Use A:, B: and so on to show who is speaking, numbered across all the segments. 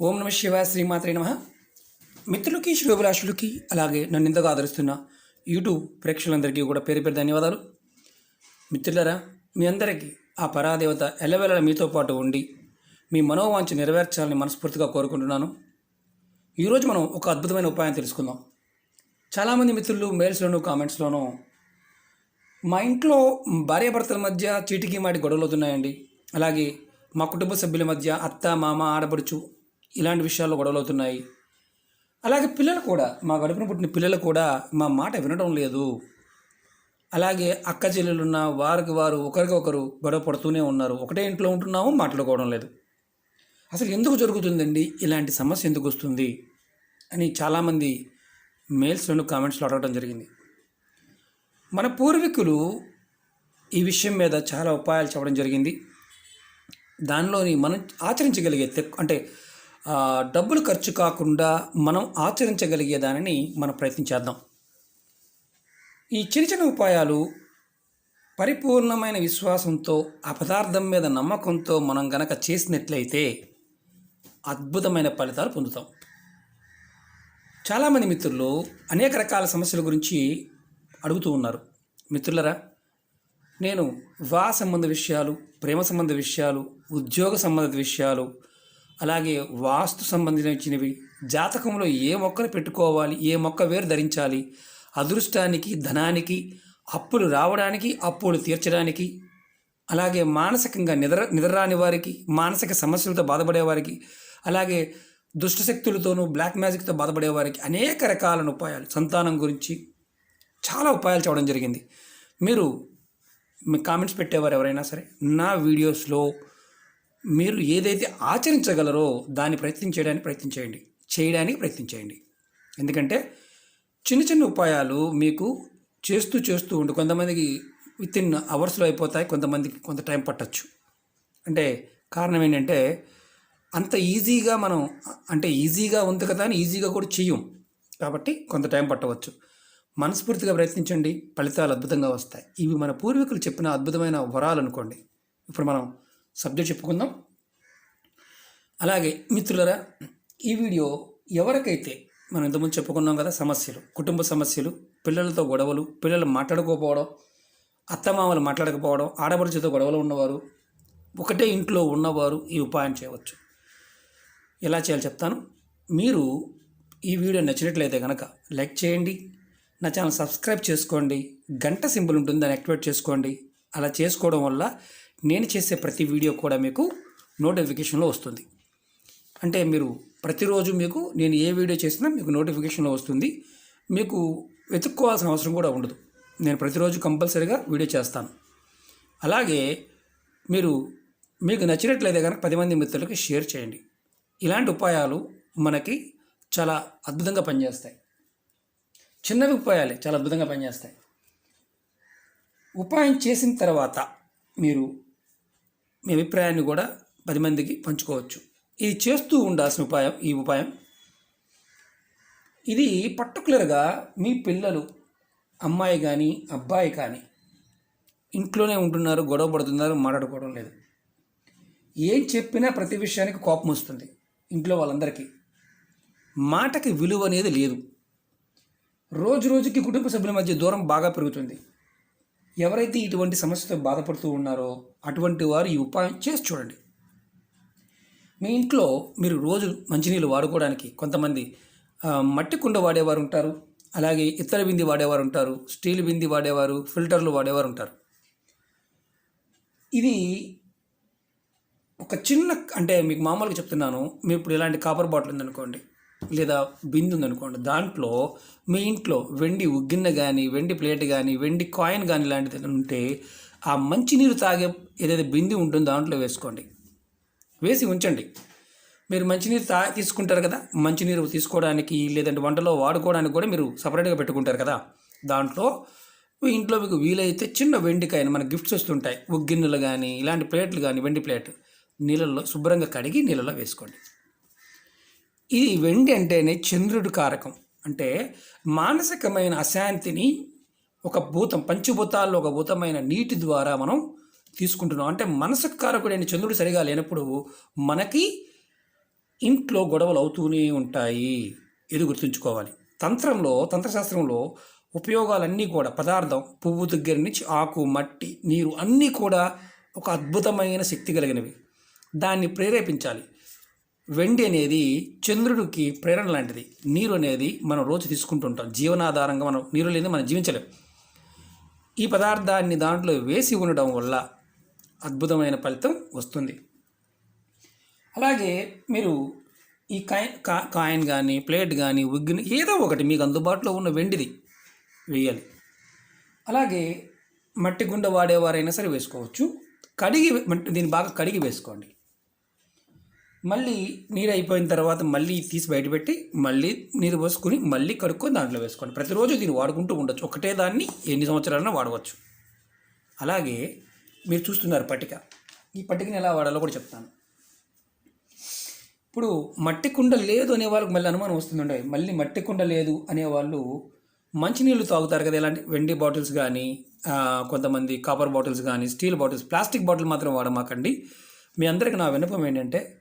A: ఓం నమ శివ శ్రీమాత్రే నమ. మిత్రులకి శ్రోభిలాషులకి అలాగే నన్ను ఇంతగా ఆదరిస్తున్న యూట్యూబ్ ప్రేక్షకులందరికీ కూడా పేరు పేరు ధన్యవాదాలు. మిత్రులరా మీ అందరికీ ఆ పరాదేవత ఎల్లవేళ మీతో పాటు ఉండి మీ మనోవాంఛ నెరవేర్చాలని మనస్ఫూర్తిగా కోరుకుంటున్నాను. ఈరోజు మనం ఒక అద్భుతమైన ఉపాయం తెలుసుకుందాం. చాలామంది మిత్రులు మెయిల్స్లోనూ కామెంట్స్లోనూ మా ఇంట్లో భార్యాభర్తల మధ్య చీటికి మాటి గొడవలు అవుతున్నాయండి. అలాగే మా కుటుంబ సభ్యుల మధ్య అత్త మామ ఆడపడుచు ఇలాంటి విషయాల్లో గొడవలు అవుతున్నాయి అలాగే పిల్లలు కూడా మా గడుపున పుట్టిన పిల్లలు కూడా మా మాట వినడం లేదు. అలాగే అక్క చెల్లెలున్న వారికి వారు ఒకరికి ఒకరు గొడవ పడుతూనే ఉన్నారు. ఒకటే ఇంట్లో ఉంటున్నాము మాట్లాడుకోవడం లేదు. అసలు ఎందుకు జరుగుతుందండి? ఇలాంటి సమస్య ఎందుకు వస్తుంది? అని చాలామంది మెయిల్స్లోను కామెంట్స్లో అడగడం జరిగింది. మన పూర్వీకులు ఈ విషయం మీద చాలా ఉపాయాలు చెప్పడం జరిగింది. దానిలోని మనం ఆచరించగలిగే తెక్- అంటే డబ్బులు ఖర్చు కాకుండా మనం ఆచరించగలిగే దానిని మనం ప్రయత్నించేద్దాం ఈ చిన్న చిన్న ఉపాయాలు పరిపూర్ణమైన విశ్వాసంతో ఆ పదార్థం మీద నమ్మకంతో మనం గనక చేసినట్లయితే అద్భుతమైన ఫలితాలు పొందుతాం. చాలామంది మిత్రులు అనేక రకాల సమస్యల గురించి అడుగుతూ ఉన్నారు. మిత్రులరా నేను వివాహ సంబంధ విషయాలు ప్రేమ సంబంధ విషయాలు ఉద్యోగ సంబంధిత విషయాలు అలాగే వాస్తు సంబంధించినవి. జాతకంలో ఏ మొక్కలు పెట్టుకోవాలి ఏ మొక్క వేరు ధరించాలి అదృష్టానికి ధనానికి అప్పులు రావడానికి అప్పులు తీర్చడానికి అలాగే మానసికంగా నిద్ర నిద్రరాని వారికి మానసిక సమస్యలతో బాధపడేవారికి అలాగే దుష్ట శక్తులతోనూ బ్లాక్ మ్యాజిక్తో బాధపడే వారికి అనేక రకాలైన ఉపాయాలు. సంతానం గురించి చాలా ఉపాయాలు చూడడం జరిగింది. మీరు మీ కామెంట్స్ పెట్టేవారు ఎవరైనా సరే నా వీడియోస్లో మీరు ఏదైతే ఆచరించగలరో దాన్ని ప్రయత్నం చేయడానికి ప్రయత్నం చేయండి. చేయడానికి ప్రయత్నం చేయండి. ఎందుకంటే చిన్న చిన్న ఉపాయాలు మీకు చేస్తూ చేస్తూ ఉండి. కొంతమందికి విత్ ఇన్ అవర్స్లో అయిపోతాయి కొంతమందికి కొంత టైం పట్టచ్చు. అంటే కారణం ఏంటంటే అంత ఈజీగా మనం అంటే ఈజీగా ఉంది కదా అని ఈజీగా కూడా చెయ్యం. కాబట్టి కొంత టైం పట్టవచ్చు. మనస్ఫూర్తిగా ప్రయత్నించండి. ఫలితాలు అద్భుతంగా వస్తాయి. ఇవి మన పూర్వీకులు చెప్పిన అద్భుతమైన వరాలు అనుకోండి. ఇప్పుడు మనం సబ్జెక్ట్ చెప్పుకుందాం. అలాగే మిత్రులరా ఈ వీడియో ఎవరికైతే మనం ఇంతకుముందు చెప్పుకున్నాం కదా సమస్యలు కుటుంబ సమస్యలు పిల్లలతో గొడవలు పిల్లలు మాట్లాడుకోకపోవడం అత్తమామలు మాట్లాడకపోవడం ఆడపడుచుతో గొడవలు ఉన్నవారు ఒకటే ఇంట్లో ఉన్నవారు ఈ ఉపాయం చేయవచ్చు. ఎలా చేయాలో చెప్తాను. మీరు ఈ వీడియో నచ్చినట్లయితే కనుక లైక్ చేయండి నా ఛానల్ సబ్స్క్రైబ్ చేసుకోండి గంట సింబల్ ఉంటుంది దాన్ని యాక్టివేట్ చేసుకోండి. అలా చేసుకోవడం వల్ల నేను చేసే ప్రతి వీడియో కూడా మీకు నోటిఫికేషన్లో వస్తుంది. అంటే మీరు ప్రతిరోజు మీకు నేను ఏ వీడియో చేసినా మీకు నోటిఫికేషన్లో వస్తుంది. మీకు వెతుక్కోవాల్సిన అవసరం కూడా ఉండదు. నేను ప్రతిరోజు కంపల్సరీగా వీడియో చేస్తాను. అలాగే మీరు మీకు నచ్చినట్లయితే కనుక పది మంది మిత్రులకి షేర్ చేయండి. ఇలాంటి ఉపాయాలు మనకి చాలా అద్భుతంగా పనిచేస్తాయి. చిన్నవి ఉపాయాలే చాలా అద్భుతంగా పనిచేస్తాయి. ఉపాయం చేసిన తర్వాత మీరు మీ అభిప్రాయాన్ని కూడా పది మందికి పంచుకోవచ్చు. ఇది చేస్తూ ఉండాల్సిన ఉపాయం ఈ ఉపాయం. ఇది పర్టికులర్గా మీ పిల్లలు అమ్మాయి కానీ అబ్బాయి కానీ ఇంట్లోనే ఉంటున్నారు గొడవ పడుతున్నారు మాట్లాడుకోవడం లేదు. ఏం చెప్పినా ప్రతి విషయానికి కోపం వస్తుంది ఇంట్లో వాళ్ళందరికీ. మాటకి విలువ అనేది లేదు. రోజు రోజుకి కుటుంబ సభ్యుల మధ్య దూరం బాగా పెరుగుతుంది. ఎవరైతే ఇటువంటి సమస్యతో బాధపడుతూ ఉన్నారో అటువంటి వారు ఈ ఉపాయం చేసి చూడండి. మీ ఇంట్లో మీరు రోజు మంచినీళ్ళు వాడుకోవడానికి కొంతమంది మట్టి కుండ వాడేవారు ఉంటారు. అలాగే ఇత్తడి బింది వాడేవారు ఉంటారు. స్టీల్ బింది వాడేవారు ఫిల్టర్లు వాడేవారు ఉంటారు. ఇది ఒక చిన్న అంటే మీకు మామూలుగా చెప్తున్నాను. మీ ఇప్పుడు ఇలాంటి కాపర్ బాటిల్ ఉందనుకోండి. లేదా బిందు ఉందనుకోండి దాంట్లో మీ ఇంట్లో వెండి ఉగ్గిన్నె కానీ వెండి ప్లేట్ కానీ వెండి కాయిన్ కానీ ఇలాంటిది ఏదైనా ఉంటే ఆ మంచినీరు తాగే ఏదైతే బింది ఉంటుందో దాంట్లో వేసుకోండి. వేసి ఉంచండి. మీరు మంచినీరు తా తీసుకుంటారు కదా? మంచినీరు తీసుకోవడానికి లేదంటే వంటలో వాడుకోవడానికి కూడా మీరు సపరేట్గా పెట్టుకుంటారు కదా? దాంట్లో మీ ఇంట్లో మీకు వీలైతే చిన్న వెండికాయని మన గిఫ్ట్స్ వస్తుంటాయి. ఉగ్గిన్నెలు కానీ ఇలాంటి ప్లేట్లు కానీ వెండి ప్లేట్ నీళ్ళల్లో శుభ్రంగా కడిగి నీళ్ళలో వేసుకోండి. ఇది వెండి అంటేనే చంద్రుడి కారకం. అంటే మానసికమైన అశాంతిని ఒక భూతం పంచభూతాల్లో ఒక భూతమైన నీటి ద్వారా మనం తీసుకుంటున్నాం. అంటే మనసు కారకుడైన చంద్రుడు సరిగా లేనప్పుడు మనకి ఇంట్లో గొడవలు అవుతూనే ఉంటాయి. ఇది గుర్తుంచుకోవాలి. తంత్రంలో తంత్రశాస్త్రంలో ఉపయోగాలన్నీ కూడా పదార్థం పువ్వు దగ్గర నుంచి ఆకు మట్టి నీరు అన్నీ కూడా ఒక అద్భుతమైన శక్తి కలిగినవి. దాన్ని ప్రేరేపించాలి. వెండి అనేది చంద్రుడికి ప్రేరణ లాంటిది. నీరు అనేది మనం రోజు తీసుకుంటుంటాం. జీవనాధారంగా మనం నీరు లేని మనం జీవించలేం. ఈ పదార్థాన్ని దాంట్లో వేసి ఉండడం వల్ల అద్భుతమైన ఫలితం వస్తుంది. అలాగే మీరు ఈ కాయిన్ కా కాయిన్ కానీ ప్లేట్ కానీ ఉగ్గిని ఏదో ఒకటి మీకు అందుబాటులో ఉన్న వెండిది వేయాలి. అలాగే మట్టి గుండ వాడేవారైనా సరే వేసుకోవచ్చు. కడిగి దీన్ని బాగా కడిగి వేసుకోండి. మళ్ళీ నీరు అయిపోయిన తర్వాత మళ్ళీ తీసి బయటపెట్టి మళ్ళీ నీరు పోసుకుని మళ్ళీ కడుక్కొని దాంట్లో వేసుకోండి. ప్రతిరోజు దీన్ని వాడుకుంటూ ఉండొచ్చు. ఒకటే దాన్ని ఎన్ని సంవత్సరాలైనా వాడవచ్చు. అలాగే మీరు చూస్తున్నారు పట్టిక. ఈ పట్టికని ఎలా వాడాలో కూడా చెప్తాను. ఇప్పుడు మట్టి కుండ లేదు అనే వాళ్ళకి మళ్ళీ అనుమానం వస్తుందండి. మళ్ళీ మట్టి కుండ లేదు అనేవాళ్ళు మంచినీళ్ళు తాగుతారు కదా ఇలాంటి వెండి బాటిల్స్ కానీ కొంతమంది కాపర్ బాటిల్స్ కానీ స్టీల్ బాటిల్స్ ప్లాస్టిక్ బాటిల్ మాత్రం వాడమాకండి. మీ అందరికి నా విన్నపం ఏంటంటే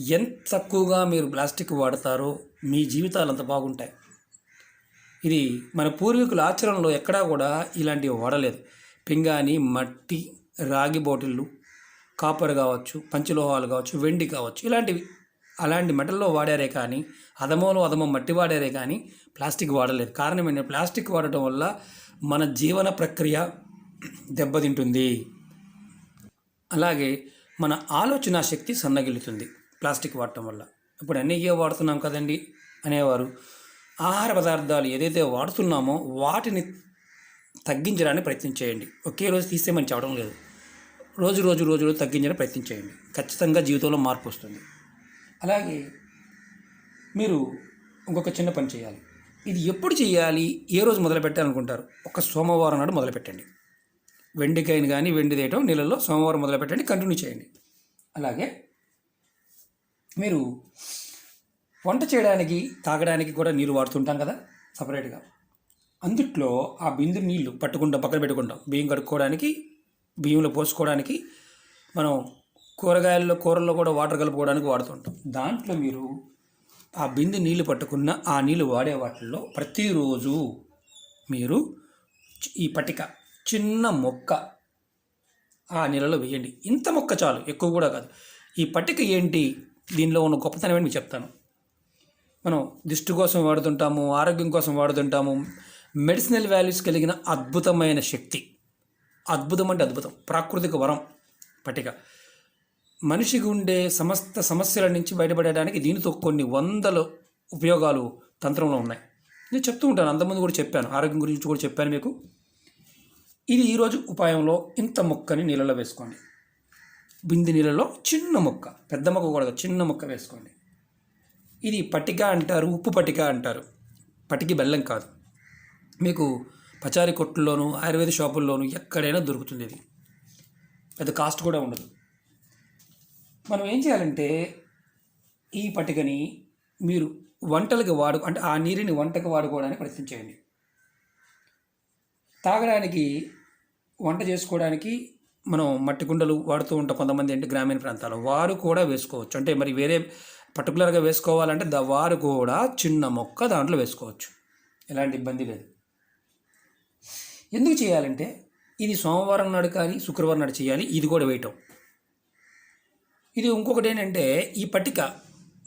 A: ఎంత తక్కువగా మీరు ప్లాస్టిక్ వాడతారో మీ జీవితాలు అంత బాగుంటాయి. ఇది మన పూర్వీకుల ఆచరణలో ఎక్కడా కూడా ఇలాంటివి వాడలేదు. పింగాని మట్టి రాగి బాటిళ్ళు కాపర్ కావచ్చు పంచలోహాలు కావచ్చు వెండి కావచ్చు ఇలాంటివి. అలాంటి మెటల్లో వాడారే కానీ అదమోలో అదమో మట్టి వాడారే కానీ ప్లాస్టిక్ వాడలేదు. కారణం ఏంటంటే ప్లాస్టిక్ వాడటం వల్ల మన జీవన ప్రక్రియ దెబ్బతింటుంది. అలాగే మన ఆలోచన శక్తి సన్నగిల్లుతుంది. ప్లాస్టిక్ వాడటం వల్ల. ఇప్పుడు అన్నయ్యే వాడుతున్నాం కదండి? అనేవారు. ఆహార పదార్థాలు ఏదైతే వాడుతున్నామో వాటిని తగ్గించడానికి ప్రయత్నం చేయండి. ఒకే రోజు తీస్తే మంచి అవడం లేదు. రోజు రోజు రోజు రోజు తగ్గించడానికి ప్రయత్నం చేయండి. ఖచ్చితంగా జీవితంలో మార్పు వస్తుంది. అలాగే మీరు ఇంకొక చిన్న పని చేయాలి. ఇది ఎప్పుడు చేయాలి? ఏ రోజు మొదలు పెట్టాలనుకుంటారు? ఒక సోమవారం నాడు మొదలు పెట్టండి. వెండికాయని కానీ వెండి తీయటం నీళ్ళలో సోమవారం మొదలు పెట్టండి. కంటిన్యూ చేయండి. అలాగే మీరు వంట చేయడానికి తాగడానికి కూడా నీరు వాడుతుంటాం కదా సపరేట్గా. అందుట్లో ఆ బిందు నీళ్ళు పట్టుకుంటాం పక్కన పెట్టుకుంటాం. బియ్యం కడుక్కోవడానికి బియ్యంలో పోసుకోవడానికి మనం కూరగాయల్లో కూరల్లో కూడా వాటర్ కలుపుకోవడానికి వాడుతుంటాం. దాంట్లో మీరు ఆ బిందు నీళ్ళు పట్టుకున్న ఆ నీళ్ళు వాడే వాటిల్లో ప్రతిరోజు మీరు ఈ పట్టిక చిన్న మొక్క ఆ నీళ్ళలో వేయండి. ఇంత మొక్క చాలు ఎక్కువ కూడా కాదు. ఈ పట్టిక ఏంటి? దీనిలో ఉన్న గొప్పతనం ఏంటి మీకు చెప్తాను. మనం దిష్టి కోసం వాడుతుంటాము ఆరోగ్యం కోసం వాడుతుంటాము. మెడిసినల్ వాల్యూస్ కలిగిన అద్భుతమైన శక్తి. అద్భుతం అంటే అద్భుతం. ప్రాకృతిక వరం పట్టిక మనిషికి ఉండే సమస్త సమస్యల నుంచి బయటపడడానికి దీనితో కొన్ని వందల ఉపయోగాలు తంత్రంలో ఉన్నాయి. నేను చెప్తూ ఉంటాను అంతకుముందు కూడా చెప్పాను ఆరోగ్యం గురించి కూడా చెప్పాను మీకు. ఇది ఈరోజు ఉపాయంలో ఇంత మొక్కని నీళ్ళలో వేసుకోండి. బింది నీళ్ళలో చిన్న ముక్క పెద్ద ముక్క కూడా చిన్న ముక్క వేసుకోండి. ఇది పట్టిక అంటారు ఉప్పు పట్టిక అంటారు. పటికి బెల్లం కాదు. మీకు పచారీ కొట్టుల్లోనూ ఆయుర్వేద షాపుల్లోనూ ఎక్కడైనా దొరుకుతుంది ఇది. పెద్ద కాస్ట్ కూడా ఉండదు. మనం ఏం చేయాలంటే ఈ పట్టికని మీరు వంటలకు వాడు అంటే ఆ నీరుని వంటకు వాడుకోవడానికి ప్రయత్నం చేయండి తాగడానికి వంట చేసుకోవడానికి మనం మట్టి కుండలు వాడుతూ ఉంటాం కొంతమంది ఏంటి గ్రామీణ ప్రాంతాల్లో. వారు కూడా వేసుకోవచ్చు. అంటే మరి వేరే పర్టికులర్గా వేసుకోవాలంటే ద వారు కూడా చిన్న మొక్క దాంట్లో వేసుకోవచ్చు. ఎలాంటి ఇబ్బంది లేదు. ఎందుకు చేయాలంటే ఇది సోమవారం నాడు కానీ శుక్రవారం నాడు చేయాలి. ఇది కూడా వేయటం. ఇది ఇంకొకటి ఏంటంటే ఈ పట్టిక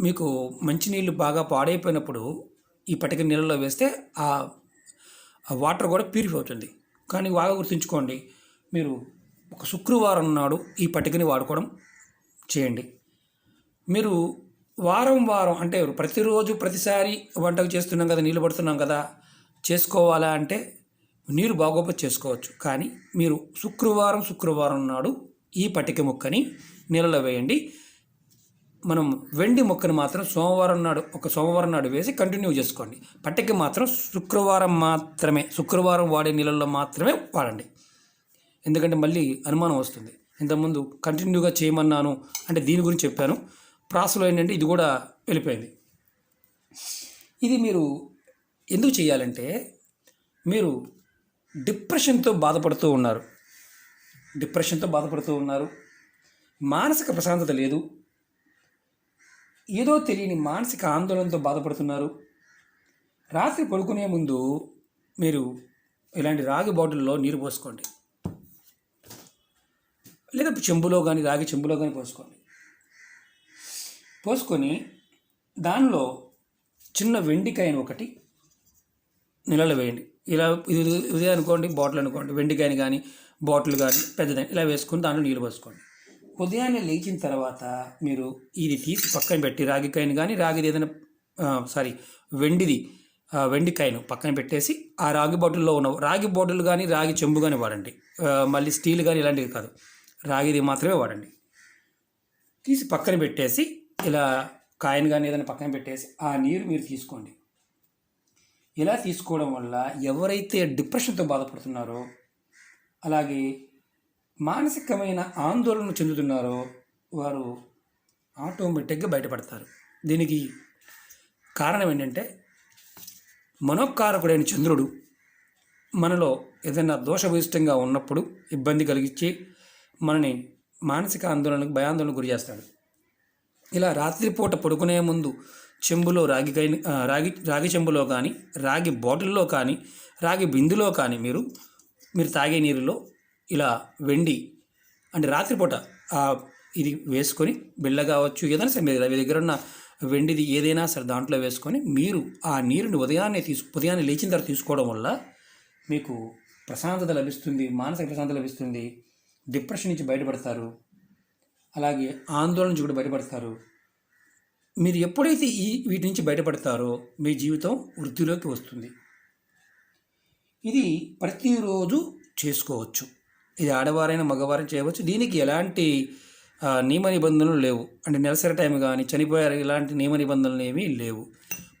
A: మీకు మంచినీళ్ళు బాగా పాడైపోయినప్పుడు ఈ పట్టిక నీళ్ళలో వేస్తే ఆ ఆ వాటర్ కూడా ప్యూరిఫై అవుతుంది. కానీ బాగా గుర్తుంచుకోండి. మీరు ఒక శుక్రవారం నాడు ఈ పట్టికని వాడుకోవడం చేయండి. మీరు వారం వారం అంటే ప్రతిరోజు ప్రతిసారి వంటకు చేస్తున్నాం కదా నీళ్ళు పడుతున్నాం కదా చేసుకోవాలా అంటే నీరు బాగోపతి చేసుకోవచ్చు. కానీ మీరు శుక్రవారం శుక్రవారం నాడు ఈ పట్టిక ముక్కని నీళ్ళలో వేయండి. మనం వెండి ముక్కను మాత్రం సోమవారం నాడు ఒక సోమవారం నాడు వేసి కంటిన్యూ చేసుకోండి. పట్టిక మాత్రం శుక్రవారం మాత్రమే శుక్రవారం వాడే నీళ్ళల్లో మాత్రమే వాడండి. ఎందుకంటే మళ్ళీ అనుమానం వస్తుంది. ఇంతకుముందు కంటిన్యూగా చేయమన్నాను అంటే దీని గురించి చెప్పాను. ప్రాసలో ఏంటంటే ఇది కూడా వెళ్ళిపోయింది. ఇది మీరు ఎందుకు చేయాలంటే మీరు డిప్రెషన్తో బాధపడుతూ ఉన్నారు. డిప్రెషన్తో బాధపడుతూ ఉన్నారు. మానసిక ప్రశాంతత లేదు. ఏదో తెలియని మానసిక ఆందోళనతో బాధపడుతున్నారు. రాత్రి పడుకునే ముందు మీరు ఇలాంటి రాగి బాటిల్లో నీరు పోసుకోండి. లేదా చెంబులో కానీ రాగి చెంబులో కానీ పోసుకోండి. పోసుకొని దానిలో చిన్న వెండికాయను ఒకటి నీళ్ళలో వేయండి. ఇలా ఇది ఇదే అనుకోండి బాటిల్ అనుకోండి వెండికాయని కానీ బాటిల్ కానీ పెద్దదని ఇలా వేసుకొని దాంట్లో నీళ్ళు పోసుకోండి. ఉదయాన్నే లేచిన తర్వాత మీరు ఇది తీసి పక్కన పెట్టి రాగికాయను కానీ రాగిది ఏదైనా సారీ వెండిది వెండికాయను పక్కన పెట్టేసి ఆ రాగి బాటిల్లో ఉన్న రాగి బాటిల్ కానీ రాగి చెంబు కానీ వాడండి. మళ్ళీ స్టీల్ కానీ ఇలాంటివి కాదు. రాగిది మాత్రమే వాడండి. తీసి పక్కన పెట్టేసి ఇలా కాయను కానీ ఏదైనా పక్కన పెట్టేసి ఆ నీరు మీరు తీసుకోండి. ఇలా తీసుకోవడం వల్ల ఎవరైతే డిప్రెషన్తో బాధపడుతున్నారో అలాగే మానసికమైన ఆందోళన చెందుతున్నారో వారు ఆటోమేటిక్గా బయటపడతారు. దీనికి కారణం ఏంటంటే మనోకారకుడైన చంద్రుడు మనలో ఏదైనా దోషభూయిష్టంగా ఉన్నప్పుడు ఇబ్బంది కలిగించి మనని మానసిక ఆందోళనకు భయాందోళనకు గురి చేస్తాడు. ఇలా రాత్రిపూట పడుకునే ముందు చెంబులో రాగి కై రాగి రాగి చెంబులో కానీ రాగి బాటిల్లో కానీ రాగి బిందులో కానీ మీరు మీరు తాగే నీరులో ఇలా వెండి అంటే రాత్రిపూట ఇది వేసుకొని బిళ్ళ కావచ్చు ఏదైనా సరే మీ దగ్గర ఉన్న వెండిది ఏదైనా సరే దాంట్లో వేసుకొని మీరు ఆ నీరుని ఉదయాన్నే తీసు ఉదయాన్నే లేచిన తర్వాత తీసుకోవడం వల్ల మీకు ప్రశాంతత లభిస్తుంది మానసిక ప్రశాంతత లభిస్తుంది. డిప్రెషన్ నుంచి బయటపడతారు. అలాగే ఆందోళన నుంచి కూడా బయటపడతారు. మీరు ఎప్పుడైతే ఈ వీటి నుంచి బయటపడతారో మీ జీవితం వృద్ధిలోకి వస్తుంది. ఇది ప్రతిరోజు చేసుకోవచ్చు. ఇది ఆడవారైనా మగవారైనా చేయవచ్చు. దీనికి ఎలాంటి నియమ నిబంధనలు లేవు. అంటే నెలసరి టైం కానీ చనిపోయారు ఇలాంటి నియమ నిబంధనలు ఏమీ లేవు.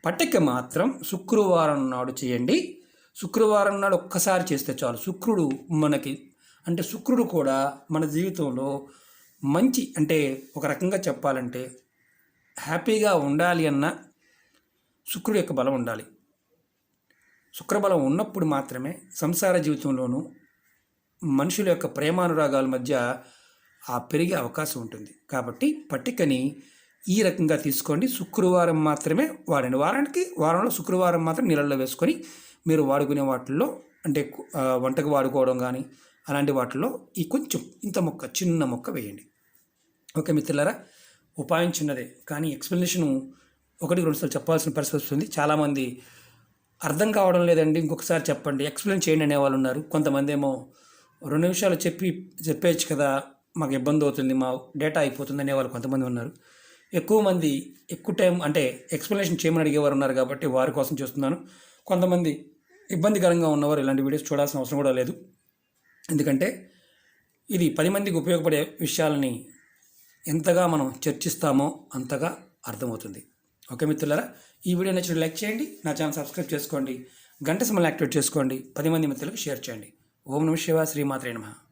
A: పట్టిక మాత్రం శుక్రవారం నాడు చేయండి. శుక్రవారం నాడు ఒక్కసారి చేస్తే చాలు. శుక్రుడు మనకి అంటే శుక్రుడు కూడా మన జీవితంలో మంచి అంటే ఒక రకంగా చెప్పాలంటే హ్యాపీగా ఉండాలి అన్న శుక్రుడు యొక్క బలం ఉండాలి. శుక్రబలం ఉన్నప్పుడు మాత్రమే సంసార జీవితంలోనూ మనుషుల యొక్క ప్రేమానురాగాల మధ్య ఆ పెరిగే అవకాశం ఉంటుంది. కాబట్టి పట్టికని ఈ రకంగా తీసుకోండి. శుక్రవారం మాత్రమే వాడండి. వారానికి వారంలో శుక్రవారం మాత్రం నీళ్ళల్లో వేసుకొని మీరు వాడుకునే వాటిల్లో అంటే వంటకు వాడుకోవడం కానీ అలాంటి వాటిల్లో ఈ కొంచెం ఇంత మొక్క చిన్న మొక్క వేయండి. ఓకే మిత్రులారా ఉపాయం చిన్నదే కానీ ఎక్స్ప్లెనేషను ఒకటి రెండు సార్లు చెప్పాల్సిన పరిస్థితి వస్తుంది. చాలామంది అర్థం కావడం లేదండి ఇంకొకసారి చెప్పండి ఎక్స్ప్లెయిన్ చేయండి అనేవాళ్ళు ఉన్నారు. కొంతమంది ఏమో రెండు నిమిషాలు చెప్పి చెప్పేయచ్చు కదా మాకు ఇబ్బంది అవుతుంది మా డేటా అయిపోతుంది అనేవాళ్ళు కొంతమంది ఉన్నారు. ఎక్కువ మంది ఎక్కువ టైం అంటే ఎక్స్ప్లెనేషన్ చేయమని అడిగేవారు ఉన్నారు కాబట్టి వారి కోసం చూస్తున్నాను. కొంతమంది ఇబ్బందికరంగా ఉన్నవారు ఇలాంటి వీడియోస్ చూడాల్సిన అవసరం కూడా లేదు. ఎందుకంటే ఇది పది మందికి ఉపయోగపడే విషయాలని ఎంతగా మనం చర్చిస్తామో అంతగా అర్థమవుతుంది. ఓకే మిత్రులారా? ఈ వీడియో నచ్చిన లైక్ చేయండి నా ఛానల్ సబ్స్క్రైబ్ చేసుకోండి గంట సమయం యాక్టివేట్ చేసుకోండి పది మంది మిత్రులకు షేర్ చేయండి. ఓం నమ శివ శ్రీమాత్రే నమః.